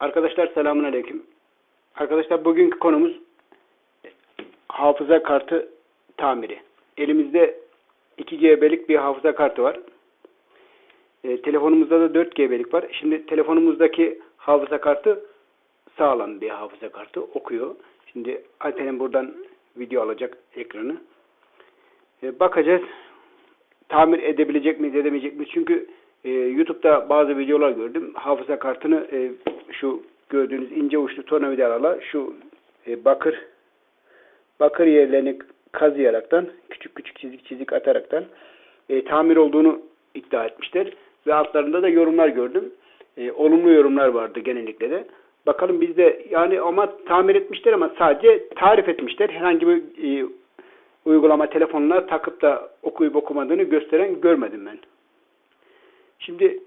Arkadaşlar selamun aleyküm. Arkadaşlar bugünkü konumuz hafıza kartı tamiri. Elimizde 2 GB'lik bir hafıza kartı var. E, telefonumuzda da 4 GB'lik var. Şimdi telefonumuzdaki hafıza kartı sağlam bir hafıza kartı. Okuyor. Şimdi Alper'in buradan video alacak ekranı. E, bakacağız. Tamir edebilecek miyiz edemeyecek miyiz? Çünkü e, YouTube'da bazı videolar gördüm. Hafıza kartını e, şu gördüğünüz ince uçlu tornavidalarla şu e, bakır bakır yerlerini kazıyaraktan küçük küçük çizik çizik ataraktan e, tamir olduğunu iddia etmişler. Ve altlarında da yorumlar gördüm. E, olumlu yorumlar vardı genellikle de. Bakalım bizde yani ama tamir etmişler ama sadece tarif etmişler. Herhangi bir e, uygulama telefonuna takıp da okuyup okumadığını gösteren görmedim ben. Şimdi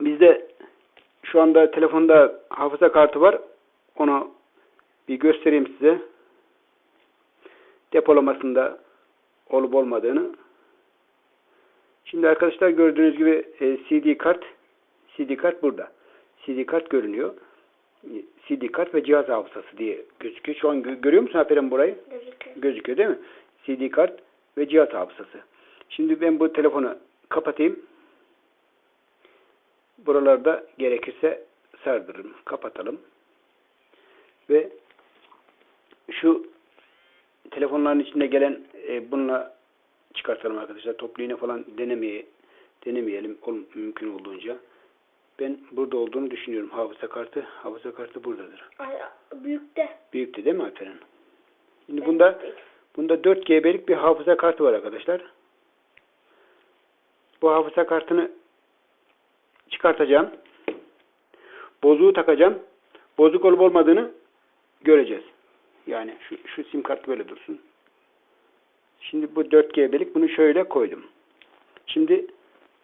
bizde şu anda telefonda hafıza kartı var. Onu bir göstereyim size. Depolamasında olup olmadığını. Şimdi arkadaşlar gördüğünüz gibi e, CD kart CD kart burada. CD kart görünüyor. CD kart ve cihaz hafızası diye gözüküyor. Şu an gö- görüyor musun Aferin burayı? Gözüküyor. gözüküyor değil mi? CD kart ve cihaz hafızası. Şimdi ben bu telefonu kapatayım. Buralarda gerekirse sardırırım. Kapatalım. Ve şu telefonların içinde gelen e, bununla çıkartalım arkadaşlar. Toplu iğne falan denemeye, denemeyelim ol- mümkün olduğunca. Ben burada olduğunu düşünüyorum. Hafıza kartı, hafıza kartı buradadır. Ay, büyükte. Büyüktü değil mi Alperen? Şimdi bunda bunda 4 GB'lik bir hafıza kartı var arkadaşlar. Bu hafıza kartını çıkartacağım. Bozuğu takacağım. Bozuk olup olmadığını göreceğiz. Yani şu, şu sim kart böyle dursun. Şimdi bu 4 GB'lik bunu şöyle koydum. Şimdi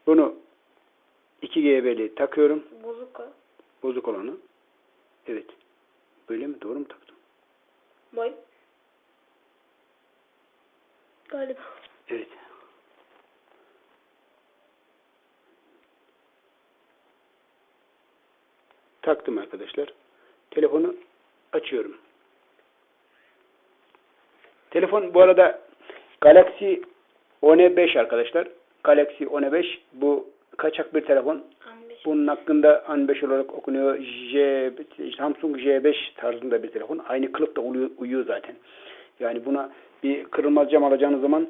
bunu 2 GB'li takıyorum. Bozuk o. Bozuk olanı. Evet. Böyle mi? Doğru mu taktım? Boy. Galiba. Evet. Taktım arkadaşlar. Telefonu açıyorum. Telefon bu arada Galaxy O5 arkadaşlar. Galaxy O5 bu kaçak bir telefon. Bunun hakkında An5 olarak okunuyor. J, Samsung J5 tarzında bir telefon. Aynı kılıfta uyuyor, uyuyor zaten. Yani buna bir kırılmaz cam alacağınız zaman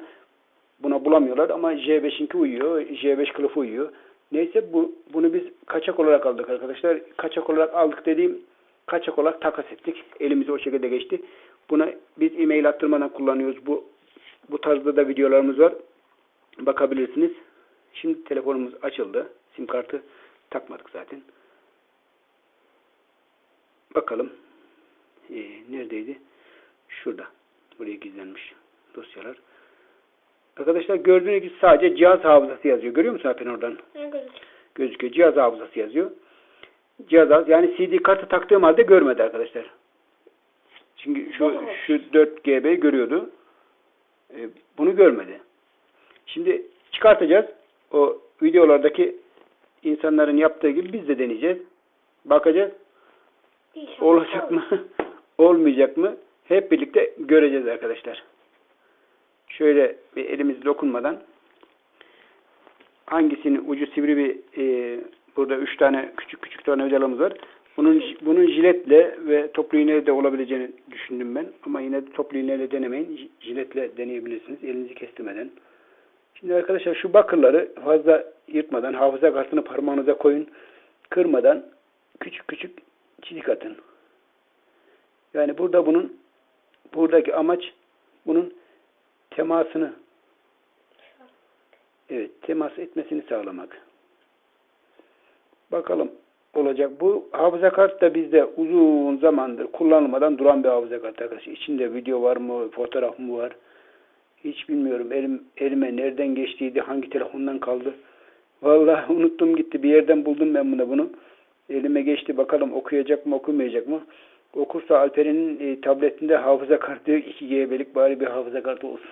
buna bulamıyorlar ama J5'inki uyuyor. J5 kılıfı uyuyor. Neyse bu bunu biz kaçak olarak aldık arkadaşlar. Kaçak olarak aldık dediğim kaçak olarak takas ettik. Elimize o şekilde geçti. Buna biz e-mail attırmadan kullanıyoruz. Bu bu tarzda da videolarımız var. Bakabilirsiniz. Şimdi telefonumuz açıldı. Sim kartı takmadık zaten. Bakalım. Ee, neredeydi? Şurada. Buraya gizlenmiş dosyalar. Arkadaşlar gördüğünüz gibi sadece cihaz hafızası yazıyor. Görüyor musun Alpen oradan? Ne gözüküyor? Cihaz hafızası yazıyor. Cihaz hafızası. Yani CD kartı taktığım halde görmedi arkadaşlar. Çünkü şu, şu 4 GB görüyordu. Ee, bunu görmedi. Şimdi çıkartacağız. O videolardaki insanların yaptığı gibi biz de deneyeceğiz. Bakacağız. İnşallah Olacak mı? Olmayacak mı? Hep birlikte göreceğiz arkadaşlar. Şöyle bir elimiz dokunmadan hangisinin ucu sivri bir e, burada üç tane küçük küçük tornavidalarımız var. Bunun bunun jiletle ve toplu iğneyle de olabileceğini düşündüm ben. Ama yine de toplu iğneyle denemeyin. Jiletle deneyebilirsiniz. Elinizi kestirmeden. Şimdi arkadaşlar şu bakırları fazla yırtmadan hafıza kartını parmağınıza koyun. Kırmadan küçük küçük çizik atın. Yani burada bunun buradaki amaç bunun temasını evet temas etmesini sağlamak. Bakalım olacak. Bu hafıza kart da bizde uzun zamandır kullanılmadan duran bir hafıza kartı arkadaşlar. İçinde video var mı, fotoğraf mı var? Hiç bilmiyorum. Elim, elime nereden geçtiydi, hangi telefondan kaldı. Vallahi unuttum gitti. Bir yerden buldum ben bunu. bunu. Elime geçti. Bakalım okuyacak mı, okumayacak mı? Okursa Alperen'in e, tabletinde hafıza kartı 2 GB'lik bari bir hafıza kartı olsun.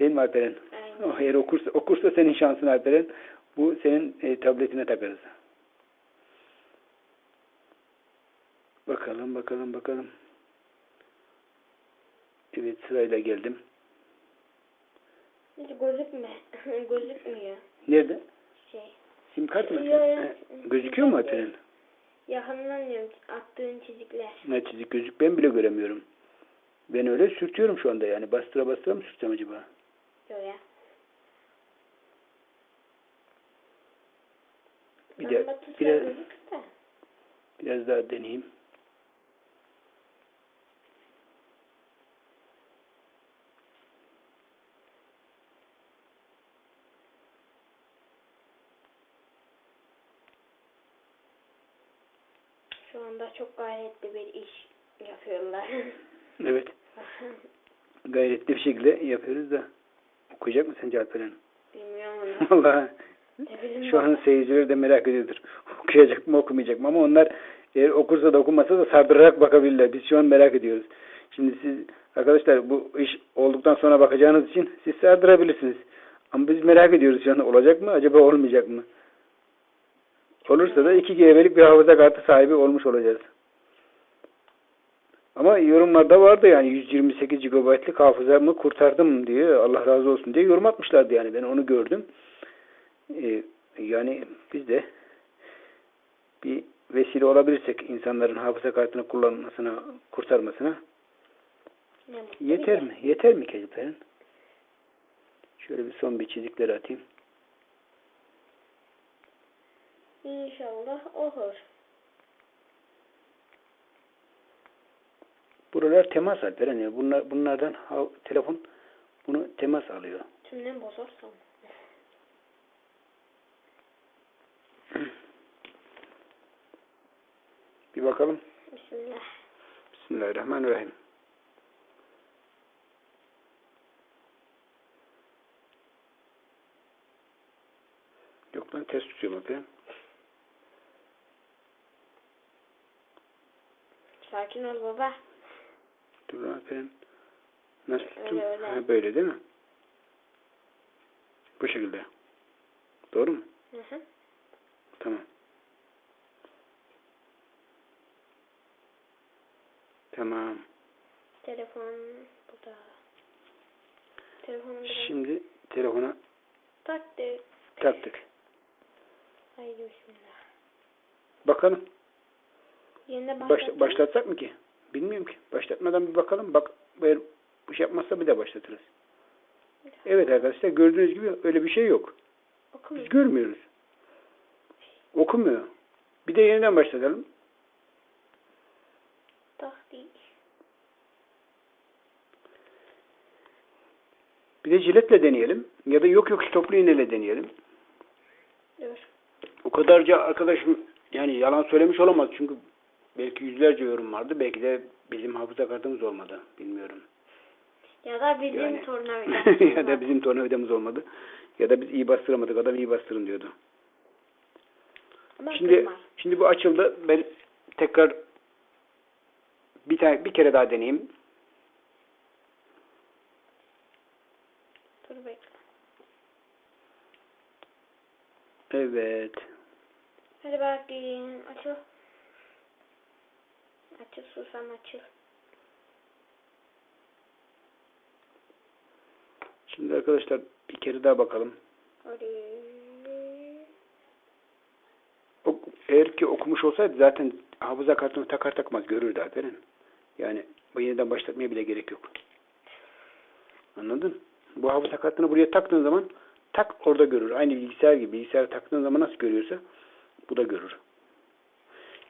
Değil mi Alperen? Aynen. Oh, eğer okursa, okursa senin şansın Alperen. Bu senin e, tabletine takarız. Bakalım bakalım bakalım. Evet sırayla geldim. Hiç gözükme. Gözükmüyor. Nerede? Şey. Sim kart mı? Ya, ya. He, Gözüküyor mu Alperen? Yakından diyorum attığın çizikler. Ne çizik gözük ben bile göremiyorum. Ben öyle sürtüyorum şu anda yani. Bastıra bastıra mı sürteceğim acaba? Yok ya. Bir de biraz, biraz daha deneyeyim. Şu anda çok gayretli bir iş yapıyorlar. Evet. Gayretli bir şekilde yapıyoruz da. Okuyacak mı sence Alperen? Bilmiyorum bileyim şu an seyirciler de merak ediyordur. Okuyacak mı okumayacak mı ama onlar eğer okursa da okumasa da sardırarak bakabilirler. Biz şu an merak ediyoruz. Şimdi siz arkadaşlar bu iş olduktan sonra bakacağınız için siz sardırabilirsiniz. Ama biz merak ediyoruz şu an olacak mı acaba olmayacak mı? Olursa da 2 GB'lik bir hafıza kartı sahibi olmuş olacağız. Ama yorumlarda vardı yani 128 GB'lık hafızamı kurtardım diye Allah razı olsun diye yorum atmışlardı yani ben onu gördüm. Ee, yani biz de bir vesile olabilirsek insanların hafıza kartını kullanmasına, kurtarmasına mutlu yeter mi? Yeter mi Kediperin? Şöyle bir son bir çizikler atayım. İnşallah olur. Buralar temas Alperen ya. Bunlar, bunlardan telefon bunu temas alıyor. Tümden bozarsam. Bir bakalım. Bismillah. Bismillahirrahmanirrahim. Yok lan ters tutuyorum Alperen. Sakin ol baba. Dur Alperen. Nasıl tuttum? Öyle, öyle. Ha, böyle değil mi? Bu şekilde. Doğru mu? Hı hı. Tamam. Tamam. Telefon burada. Telefonum biraz Şimdi telefona taktı. taktık. Haydi bismillah. Bakalım. Yeniden başlatsak mı ki? Bilmiyorum ki. Başlatmadan bir bakalım. Bak eğer bu şey yapmazsa bir de başlatırız. Evet arkadaşlar gördüğünüz gibi öyle bir şey yok. Biz Okumuyor. görmüyoruz. Okumuyor. Bir de yeniden başlatalım. Bir de jiletle deneyelim. Ya da yok yok toplu iğneyle deneyelim. Dur. O kadarca arkadaşım yani yalan söylemiş olamaz. Çünkü belki yüzlerce yorum vardı. Belki de bizim hafıza kartımız olmadı. Bilmiyorum. Ya da bizim Yani. tornavida. ya da bizim tornavidamız olmadı. Ya da biz iyi bastıramadık. Adam iyi bastırın diyordu. Ama Şimdi kırmaz. şimdi bu açıldı. Ben tekrar bir tane bir kere daha deneyeyim. Dur bekle. Evet. Hadi bakayım. Açıl. Açıl susam açıl. Şimdi arkadaşlar bir kere daha bakalım. Ok- Eğer ki okumuş olsaydı zaten hafıza kartını takar takmaz görürdü Alperen. Yani bu yeniden başlatmaya bile gerek yok. Anladın? Bu hafıza kartını buraya taktığın zaman tak orada görür. Aynı bilgisayar gibi. Bilgisayar taktığın zaman nasıl görüyorsa bu da görür.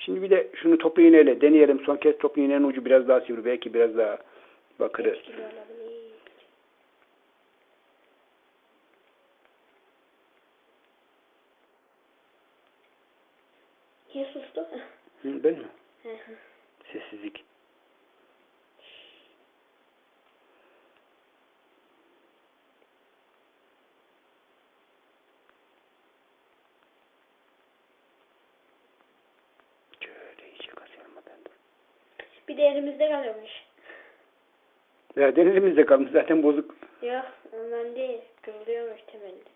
Şimdi bir de şunu toplu iğneyle deneyelim. Son kez toplu iğnenin ucu biraz daha sivri. Belki biraz daha bakırı. değerimizde kalıyormuş. Ya denilimizde kalmış zaten bozuk. Yok ondan değil. Kırılıyormuş temelde.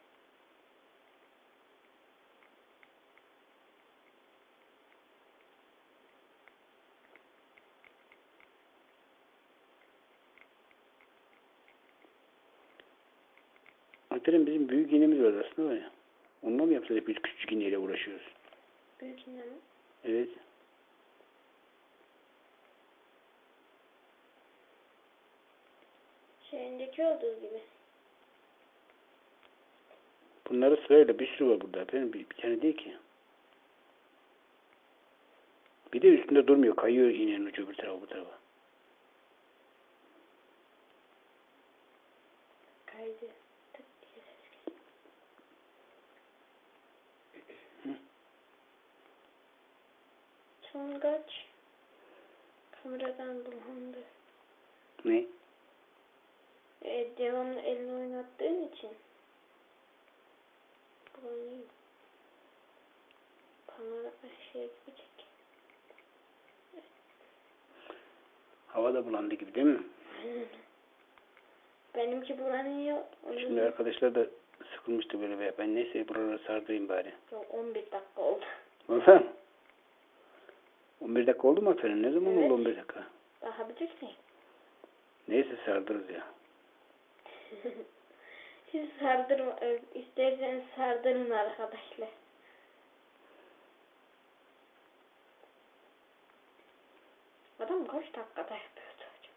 Ankara'nın bizim büyük iğnemiz var aslında var. Onunla mı yapsaydık biz küçük iğneyle uğraşıyoruz? Büyük iğne mi? Evet. Şeyindeki olduğu gibi. Bunları sırayla bir sürü var burada. Efendim bir, bir tane değil ki. Bir de üstünde durmuyor. Kayıyor iğnenin ucu bir tarafa bu tarafa. Kaydı. Songaç kameradan bulandı. Ne? Devamlı elini oynattığın için bulanıyor. Panoram şey gibi çek. Hava da bulandı gibi değil mi? Aynen. Benimki bulanıyor. Şimdi arkadaşlar da sıkılmıştı böyle ve ben neyse buraları sardırayım bari. Yok, 11 dakika oldu. Valla. 11 dakika oldu mu aferin? Ne zaman Evet. oldu 11 dakika? Daha bilirsin. Neyse sardırırız ya. Siz sardırma, e, isterseniz sardırın arkadaşlar. Adam kaç dakikada yapıyordu acaba?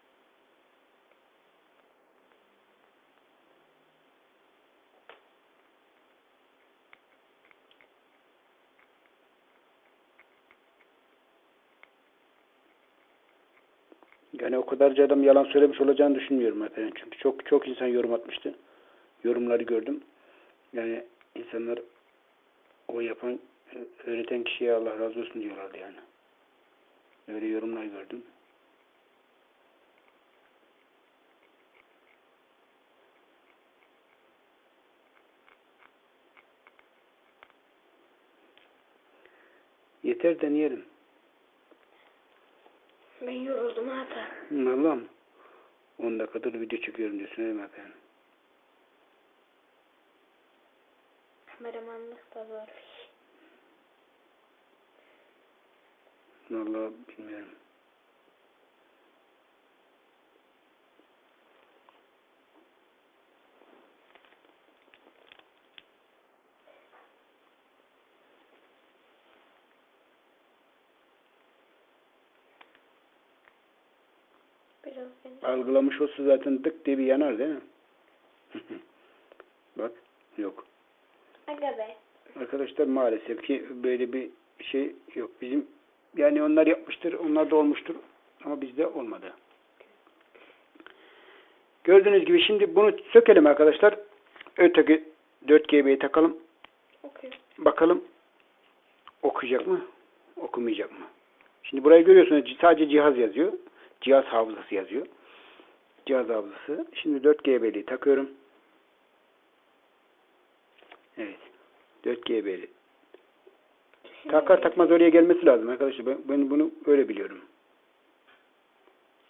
Yani o kadarca adam yalan söylemiş olacağını düşünmüyorum efendim. Çünkü çok çok insan yorum atmıştı. Yorumları gördüm. Yani insanlar o yapan, öğreten kişiye Allah razı olsun diyorlardı yani. Öyle yorumlar gördüm. Yeter deneyelim. Ben yoruldum hatta. Allah'ım. 10 dakikadır video çekiyorum diyorsun değil mi efendim? Kameramanlık da zor. Vallahi bilmiyorum. Biraz beni Algılamış olsa zaten tık diye bir yanar değil mi? Bak yok. Aga be. Arkadaşlar maalesef ki böyle bir şey yok. Bizim yani onlar yapmıştır, onlar da olmuştur ama bizde olmadı. Gördüğünüz gibi şimdi bunu sökelim arkadaşlar. Öteki 4GB'yi takalım. Okey. Bakalım okuyacak mı? Okumayacak mı? Şimdi burayı görüyorsunuz sadece cihaz yazıyor. Cihaz hafızası yazıyor. Cihaz hafızası. Şimdi 4 GB'liği takıyorum. Evet. 4 GB'li. Takar takmaz oraya gelmesi lazım arkadaşlar. Ben, ben bunu öyle biliyorum.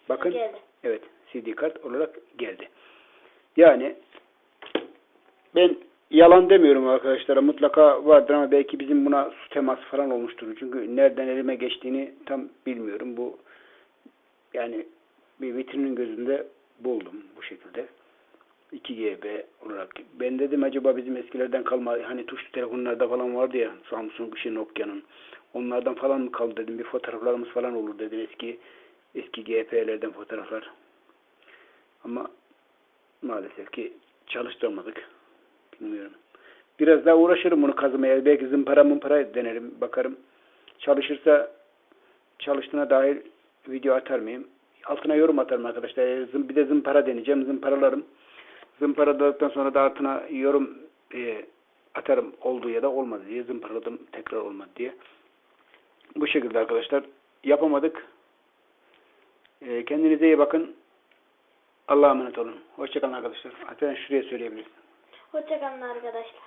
Bakın. Geldi. Evet. CD kart olarak geldi. Yani ben yalan demiyorum arkadaşlara. Mutlaka vardır ama belki bizim buna su teması falan olmuştur. Çünkü nereden elime geçtiğini tam bilmiyorum. Bu yani bir vitrinin gözünde buldum bu şekilde. 2 GB olarak. Ben dedim acaba bizim eskilerden kalma hani tuşlu telefonlarda falan vardı ya Samsung, şey Nokia'nın. Onlardan falan mı kaldı dedim. Bir fotoğraflarımız falan olur dedim eski eski GP'lerden fotoğraflar. Ama maalesef ki çalıştıramadık. Bilmiyorum. Biraz daha uğraşırım bunu kazımaya. Belki zımpara mımpara denerim. Bakarım. Çalışırsa çalıştığına dair video atar mıyım? Altına yorum atarım arkadaşlar. Zım- Bir de zımpara deneyeceğim. Zımparalarım. Zımparaladıktan sonra da altına yorum e, atarım. Oldu ya da olmadı diye. Zımparaladım tekrar olmadı diye. Bu şekilde arkadaşlar. Yapamadık. Ee, kendinize iyi bakın. Allah'a emanet olun. Hoşçakalın arkadaşlar. Hatta şuraya söyleyebiliriz. Hoşçakalın arkadaşlar.